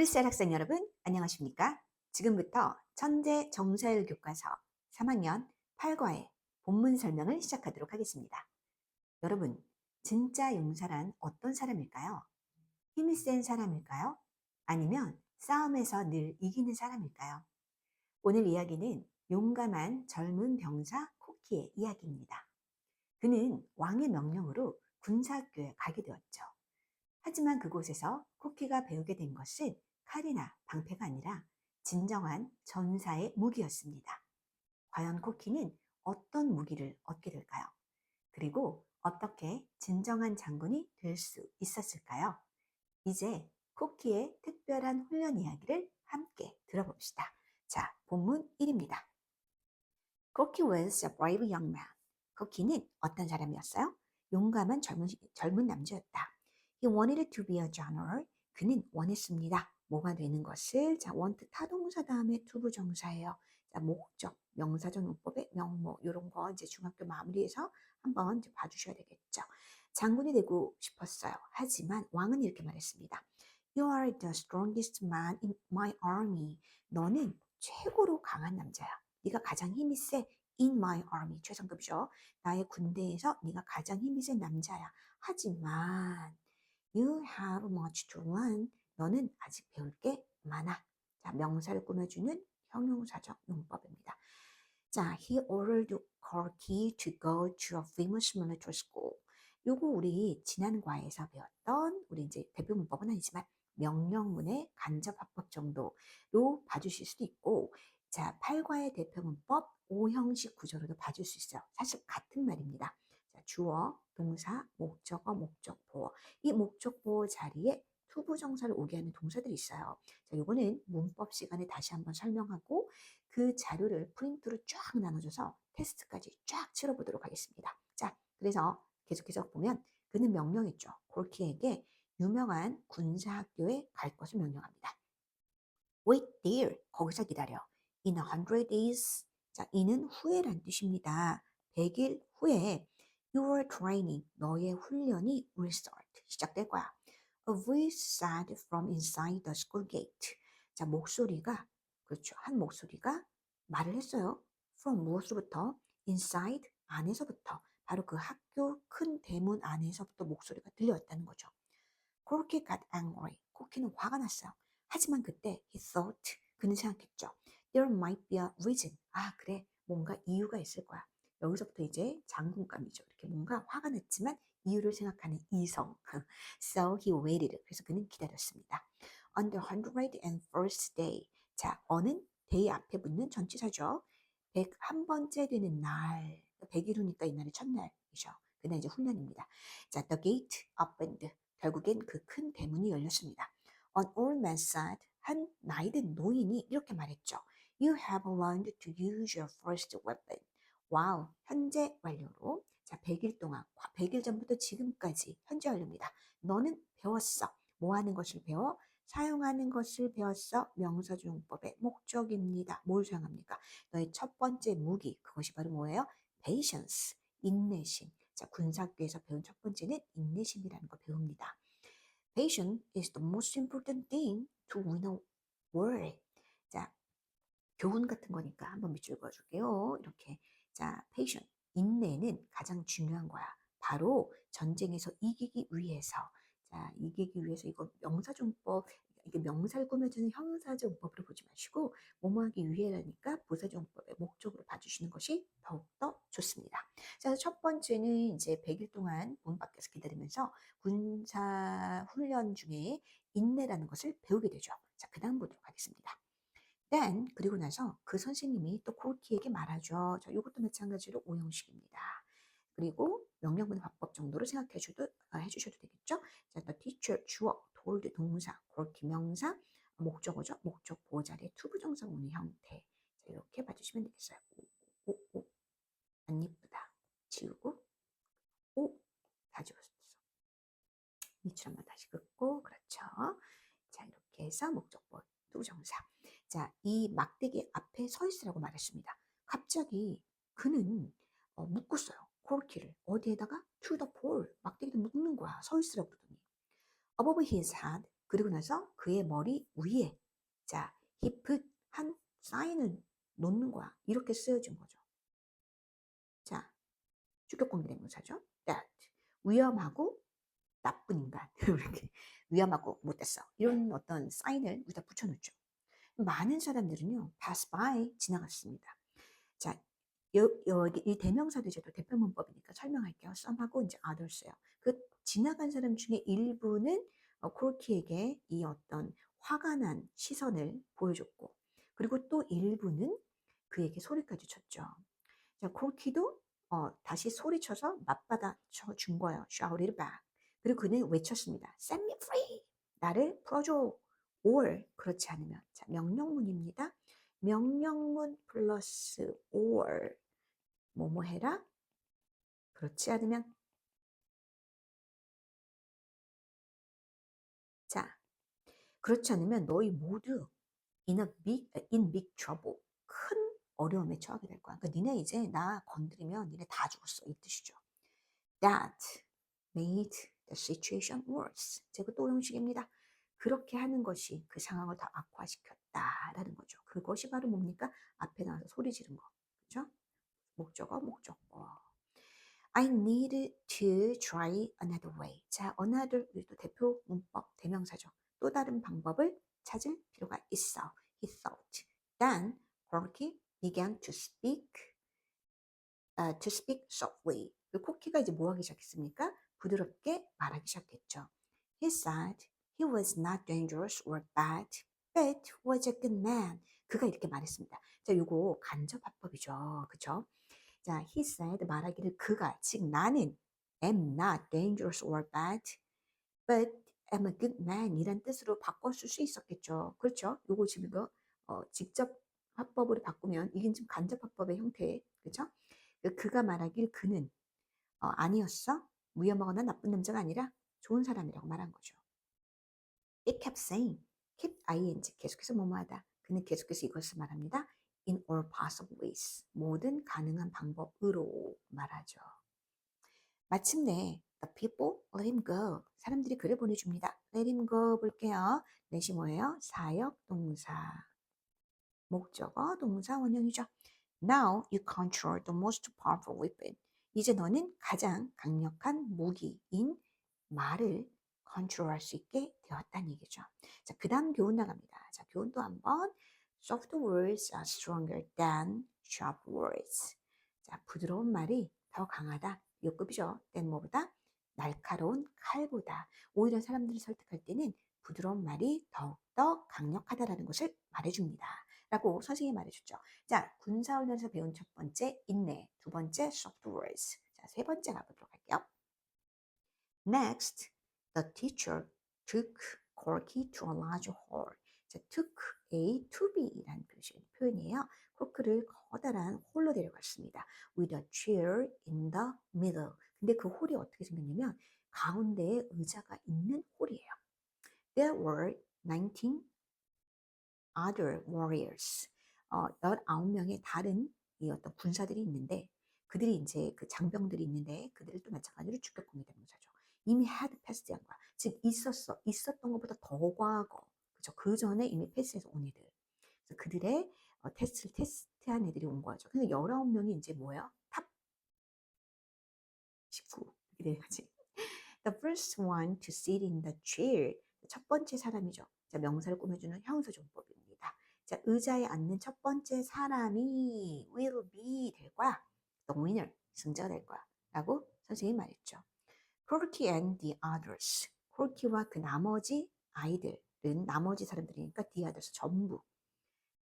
프리스타일 학생 여러분, 안녕하십니까? 지금부터 천재 정사일 교과서 3학년 8과의 본문 설명을 시작하도록 하겠습니다. 여러분, 진짜 용사란 어떤 사람일까요? 힘이 센 사람일까요? 아니면 싸움에서 늘 이기는 사람일까요? 오늘 이야기는 용감한 젊은 병사 코키의 이야기입니다. 그는 왕의 명령으로 군사학교에 가게 되었죠. 하지만 그곳에서 쿠키가 배우게 된 것은 칼이나 방패가 아니라 진정한 전사의 무기였습니다. 과연 쿠키는 어떤 무기를 얻게 될까요? 그리고 어떻게 진정한 장군이 될 수 있었을까요? 이제 쿠키의 특별한 훈련 이야기를 함께 들어봅시다. 자, 본문 1입니다. 쿠키 was a brave young man. 쿠키는 어떤 사람이었어요? 용감한 젊은, 젊은 남자였다. He wanted to be a general. 그는 원했습니다. 뭐가 되는 것을 자 want 타동사 다음에 투부 정사예요. 자 목적 명사전 문법의 명모 이런 거 이제 중학교 마무리해서 한번 이제 봐주셔야 되겠죠. 장군이 되고 싶었어요. 하지만 왕은 이렇게 말했습니다. You are the strongest man in my army. 너는 최고로 강한 남자야. 네가 가장 힘이 세. In my army 최상급이죠. 나의 군대에서 네가 가장 힘이 센 남자야. 하지만 You have much to learn. 너는 아직 배울 게 많아. 자, 명사를 꾸며주는 형용사적 용법입니다. 자, he ordered Corky to go to a famous military school. 요거 우리 지난 과에서 배웠던 우리 이제 대표 문법은 아니지만 명령문의 간접 합법 정도로 봐주실 수도 있고 자, 8과의 대표 문법 5형식 구조로도 봐줄 수 있어요. 사실 같은 말입니다. 자, 주어, 동사, 목적어, 목적보어. 이 목적보어 자리에 투부정사를 오게 하는 동사들이 있어요. 자, 요거는 문법 시간에 다시 한번 설명하고 그 자료를 프린트로 쫙 나눠줘서 테스트까지 쫙 치러보도록 하겠습니다. 자, 그래서 계속해서 보면 그는 명령했죠. 골키에게 유명한 군사학교에 갈 것을 명령합니다. Wait there. 거기서 기다려. In a hundred days. 자, 이는 후에란 뜻입니다. 100일 후에 your training, 너의 훈련이 will start. 시작될 거야. A voice said from inside the school gate. 자, 목소리가, 그렇죠. 한 목소리가 말을 했어요. From 무엇으로부터? Inside, 안에서부터. 바로 그 학교 큰 대문 안에서부터 목소리가 들려왔다는 거죠. 그렇게 got angry. 코키는 화가 났어요. 하지만 그때 he thought, 그는 생각했죠. There might be a reason. 아, 그래. 뭔가 이유가 있을 거야. 여기서부터 이제 장군감이죠. 이렇게 뭔가 화가 났지만 이유를 생각하는 이성. So he waited. 그래서 그는 기다렸습니다. On the 101st day. 자, 어는 day 앞에 붙는 전치사죠. 101번째 되는 날. 100일 후니까 이날이 첫날이죠. 그날 이제 훈련입니다. 자, the gate opened. 결국엔 그 큰 대문이 열렸습니다. An old man said. 한 나이든 노인이 이렇게 말했죠. You have learned to use your first weapon. 와우, 현재 완료로. 자, 100일 동안, 100일 전부터 지금까지 현재 완료입니다. 너는 배웠어. 뭐 하는 것을 배워? 사용하는 것을 배웠어. 명사주용법의 목적입니다. 뭘 사용합니까? 너의 첫 번째 무기, 그것이 바로 뭐예요? patience, 인내심. 자, 군사학교에서 배운 첫 번째는 인내심이라는 거 배웁니다. Patience is the most important thing to win a war. 자, 교훈 같은 거니까 한번 밑줄 그어줄게요. 이렇게 자, patient, 인내는 가장 중요한 거야. 바로 전쟁에서 이기기 위해서. 자, 이기기 위해서 이거 명사종법, 이게 명사를 꾸며주는 형용사종법으로 보지 마시고 뭐뭐하기 위해라니까 부사종법의 목적으로 봐주시는 것이 더욱더 좋습니다. 자, 첫 번째는 이제 100일 동안 문 밖에서 기다리면서 군사 훈련 중에 인내라는 것을 배우게 되죠. 자, 그 다음 보도록 하겠습니다. Then 그리고 나서 그 선생님이 또 코키에게 말하죠. 자, 이것도 마찬가지로 오형식입니다. 그리고 명령문 화법 정도로 생각해 주도 아, 해주셔도 되겠죠. 자, the teacher 주어, told 동사, 그렇게 명사, 목적어죠. 목적 보호자리에 투부정사 오는 형태. 자, 이렇게 봐주시면 되겠어요. 오, 오, 오. 안 예쁘다. 지우고 오, 다 지웠어. 밑줄 한번 다시 긋고 그렇죠. 자, 이렇게 해서 목적보 투부정사. 자, 이 막대기 앞에 서 있으라고 말했습니다. 갑자기 그는 어, 묶었어요. 코르키를 어디에다가 to the pole 막대기를 묶는 거야. 서 있으라고 그러더니 above his head 그리고 나서 그의 머리 위에 자, he put 한 사인을 놓는 거야. 이렇게 쓰여진 거죠. 자, 주격공개 대명사죠. that 위험하고 나쁜 인간 이렇게 위험하고 못됐어 이런 어떤 사인을 여기다 붙여놓죠. 많은 사람들은요 pass by 지나갔습니다. 자 여, 여기 이 대명사도 이제 또 대표 문법이니까 설명할게요. some하고 이제 others예요. 그 지나간 사람 중에 일부는 어, 코르키에게 이 어떤 화가 난 시선을 보여줬고 그리고 또 일부는 그에게 소리까지 쳤죠. 자, 코르키도 어, 다시 소리쳐서 맞받아 준 거예요. shouted back. 그리고 그는 외쳤습니다. set me free. 나를 풀어줘. Or 그렇지 않으면 자, 명령문입니다. 명령문 플러스 or 뭐뭐 해라. 그렇지 않으면 자, 그렇지 않으면 너희 모두 in a big, in big trouble. 큰 어려움에 처하게 될 거야. 그러니까 니네 이제 나 건드리면 니네 다 죽었어. 이 뜻이죠. That made the situation worse. 제가 또 형식입니다. 그렇게 하는 것이 그 상황을 더 악화시켰다라는 거죠. 그것이 바로 뭡니까? 앞에 나와서 소리 지른 거. 그죠? 목적어, 목적어. I need to try another way. 자, another 또 대표 문법 대명사죠. 또 다른 방법을 찾을 필요가 있어. He thought. Then Corky began to speak, uh, to speak softly. 그 코키가 이제 뭐 하기 시작했습니까? 부드럽게 말하기 시작했죠. He said he was not dangerous or bad, but was a good man. 그가 이렇게 말했습니다. 자, 요거 간접화법이죠. 그쵸? 자, he said 말하기를 그가, 즉 나는 am not dangerous or bad, but am a good man 이란 뜻으로 바꿨을 수 있었겠죠. 그렇죠? 요거 지금 이거 어, 직접 화법으로 바꾸면 이게 지금 간접 화법의 형태, 그렇죠? 그가 말하길 그는 어, 아니었어. 위험하거나 나쁜 남자가 아니라 좋은 사람이라고 말한 거죠. It kept saying, keep ing 계속해서 뭐뭐하다. 그는 계속해서 이것을 말합니다. In all possible ways 모든 가능한 방법으로 말하죠. 마침내 the people let him go 사람들이 그를 보내줍니다. let him go 볼게요. let이 뭐예요? 사역 동사 목적어 동사 원형이죠. Now you control the most powerful weapon. 이제 너는 가장 강력한 무기인 말을 컨트롤할 수 있게 되었다는 얘기죠. 자, 그 다음 교훈 나갑니다. 자, 교훈 또 한번. Soft words are stronger than sharp words. 자, 부드러운 말이 더 강하다. 요급이죠. 땐 뭐보다? 날카로운 칼보다. 오히려 사람들을 설득할 때는 부드러운 말이 더욱더 강력하다라는 것을 말해줍니다. 라고 선생님이 말해줬죠. 자, 군사훈련에서 배운 첫 번째 인내, 두 번째 soft words. 자, 세 번째 가보도록 할게요. Next, the teacher took Corky to a large hall. 자, took A to B라는 표현이에요. 코크를 커다란 홀로 데려갔습니다. With a chair in the middle. 근데 그 홀이 어떻게 생겼냐면 가운데에 의자가 있는 홀이에요. There were 19 other warriors. 어, 19명의 다른 이 어떤 군사들이 있는데 그들이 이제 그 장병들이 있는데 그들을 또 마찬가지로 주격공이 되는 거죠. 이미 had 패스한 거야. 즉 있었어. 있었던 것보다 더 과거. 그죠? 그 전에 이미 패스해서 온 애들. 그래서 그들의 어, 테스트를 테스트한 애들이 온 거죠. 근데 19명이 이제 뭐예요? 탑 19. 이렇게 거지. The first one to sit in the chair. 첫 번째 사람이죠. 자, 명사를 꾸며주는 형사존법입니다. 자, 의자에 앉는 첫 번째 사람이 will be 될 거야. the winner, 승자가 될 거야. 라고 선생님이 말했죠. Corky and the others. 코르키와 그 나머지 아이들은 나머지 사람들이니까 the others 전부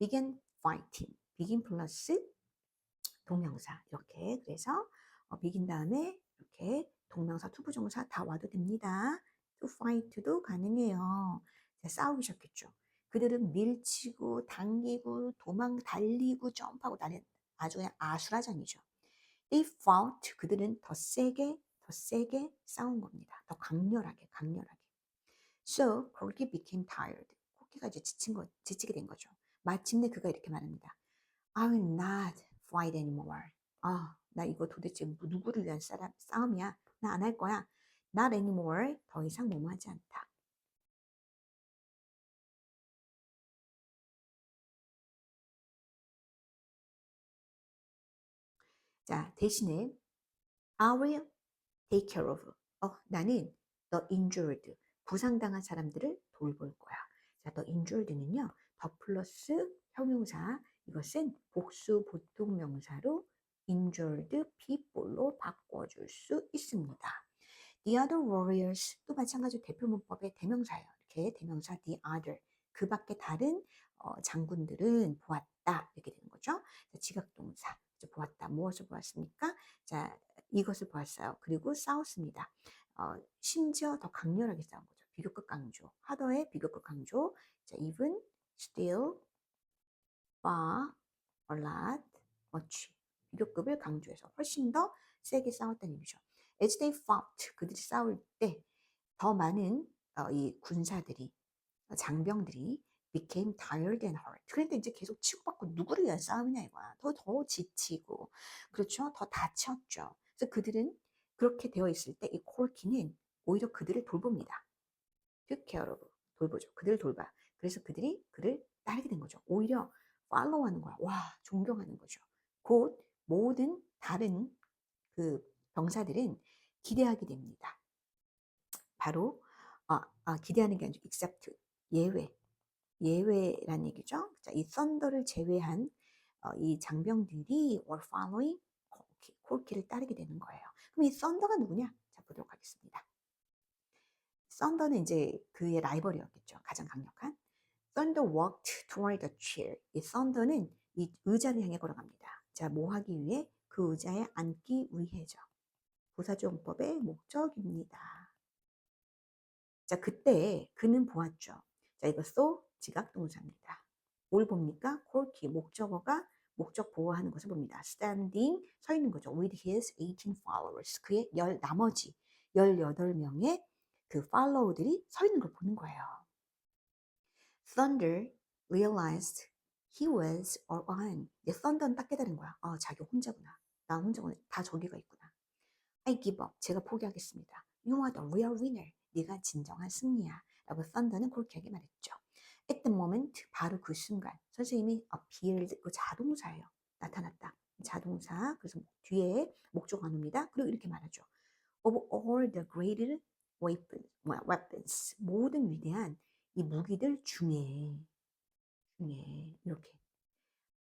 began fighting. begin 플러스 동명사 이렇게 그래서 어, begin 다음에 이렇게 동명사 투부정사 다 와도 됩니다. to fight도 가능해요. 시작했죠. 그들은 밀치고 당기고 도망 달리고 점프하고 난리 아주 그냥 아수라장이죠. They fought 그들은 더 세게 더 세게 싸운 겁니다. 더 강렬하게, 강렬하게. So, Corky became tired. 코끼가 이제 지친 거, 지치게 된 거죠. 마침내 그가 이렇게 말합니다. I'm not fight anymore. 아, 나 이거 도대체 뭐 누구를 위한 싸람, 싸움이야? 나 안 할 거야. Not anymore. 더 이상 뭐뭐하지 않다. 자, 대신에 I will take care of. 어, 나는 the injured, 부상당한 사람들을 돌볼 거야. 자, the injured는요, 더 플러스 형용사, 이것은 복수 보통 명사로 injured people로 바꿔줄 수 있습니다. The other warriors 또 마찬가지로 대표 문법의 대명사예요. 이렇게 대명사 the other 그 밖에 다른 어, 장군들은 보았다 이렇게 되는 거죠. 자, 지각동사 보았다 무엇을 보았습니까? 자 이것을 보았어요. 그리고 싸웠습니다. 어, 심지어 더 강렬하게 싸운 거죠. 비교급 강조 하더의 비교급 강조. 자 even, still, far, a lot, much 비교급을 강조해서 훨씬 더 세게 싸웠다는 얘기죠. As they fought 그들이 싸울 때 더 많은 어, 이 군사들이 장병들이 became tired and hurt. 그러니까 이제 계속 치고받고 누구를 위한 싸움이냐 이거야. 더, 더 지치고, 그렇죠? 더 다쳤죠. 그래서 그들은 그렇게 되어 있을 때 이 콜키는 오히려 그들을 돌봅니다. of. 돌보죠. 그들을 돌봐. 그래서 그들이 그를 따르게 된 거죠. 오히려 팔로우 하는 거야. 와, 존경하는 거죠. 곧 모든 다른 그 병사들은 기대하게 됩니다. 바로 아, 아, 기대하는 게 아니고 except 예외 예외란 얘기죠. 자, 이 썬더를 제외한 어, 이 장병들이 were following 콜키, 콜키를 따르게 되는 거예요. 그럼 이 썬더가 누구냐? 자, 보도록 하겠습니다. 썬더는 이제 그의 라이벌이었겠죠. 가장 강력한. Thunder walked toward the chair. 이 썬더는 이 의자를 향해 걸어갑니다. 자, 뭐 하기 위해? 그 의자에 앉기 위해죠. 부사조용법의 목적입니다. 자, 그때 그는 보았죠. 자, 이것도 지각동사입니다. 뭘 봅니까? 콜키, 목적어가 목적 보호하는 것을 봅니다. standing, 서 있는 거죠. with his 18 followers. 그의 열, 나머지 18명의 그 follow들이 서 있는 걸 보는 거예요. Thunder realized he was all on. 이제 Thunder는 딱 깨달은 거야. 아, 자기 혼자구나. 나 혼자구나. 다 저기가 있구나. I give up. 제가 포기하겠습니다. You are the real winner. 네가 진정한 승리야. 라고 Thunder는 콜키에게 말했죠. At the moment, 바로 그 순간. 선생님이 appeared, 그 자동사예요. 나타났다. 자동사. 그래서 뒤에 목적 안 옵니다. 그리고 이렇게 말하죠. Of all the great weapons, 모든 위대한 이 무기들 중에, 중에, 이렇게.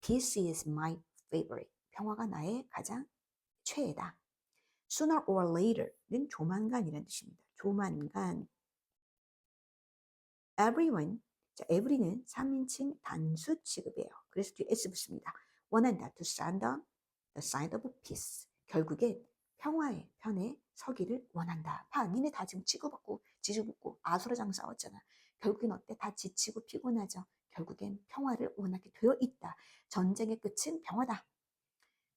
Peace is my favorite. 평화가 나의 가장 최애다. Sooner or later는 조만간이라는 뜻입니다. 조만간. Everyone 자, every는 3인칭 단수 취급이에요. 그래서 뒤에 s 붙습니다. 원한다. to stand on the side of peace. 결국에 평화의 편에 서기를 원한다. 봐, 니네 다 지금 치고받고 지지붙고 아수라장 싸웠잖아. 결국엔 어때? 다 지치고 피곤하죠. 결국엔 평화를 원하게 되어 있다. 전쟁의 끝은 평화다.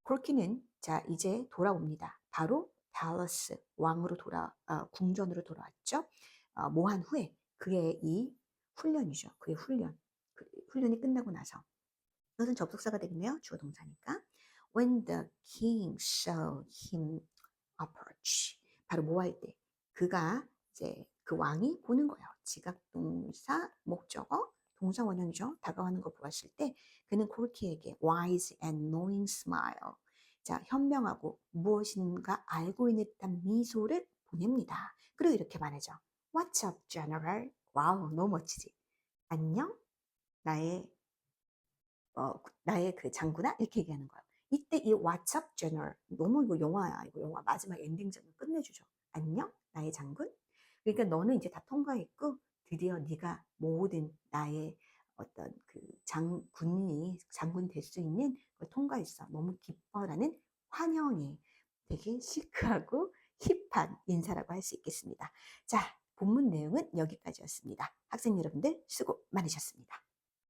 콜키는 자 이제 돌아옵니다. 바로 달러스 왕으로 돌아 어, 궁전으로 돌아왔죠. 어, 모한 후에 그의 이 훈련이죠. 그의 훈련. 그 훈련이 끝나고 나서 이것은 접속사가 되겠네요. 주어 동사니까. When the king saw him approach. 바로 뭐 할 때? 그가 이제 그 왕이 보는 거예요. 지각동사 목적어 동사 원형이죠. 다가가는 거 보았을 때 그는 코르키에게 wise and knowing smile. 자, 현명하고 무엇인가 알고 있는 듯한 미소를 보냅니다. 그리고 이렇게 말하죠. What's up, General? 와우, 너무 멋지지. 안녕? 나의, 어, 나의 그 장군아? 이렇게 얘기하는 거예요. 이때 이 What's? 너무 이거 영화야. 이거 영화 마지막 엔딩장을 끝내주죠. 안녕? 나의 장군? 그러니까 너는 이제 다 통과했고, 드디어 네가 모든 나의 어떤 그 장군이 장군이 될수 있는 걸 통과했어. 너무 기뻐라는 환영이 되게 시크하고 힙한 인사라고 할 수 있겠습니다. 자, 본문 내용은 여기까지였습니다. 학생 여러분들 수고 많으셨습니다.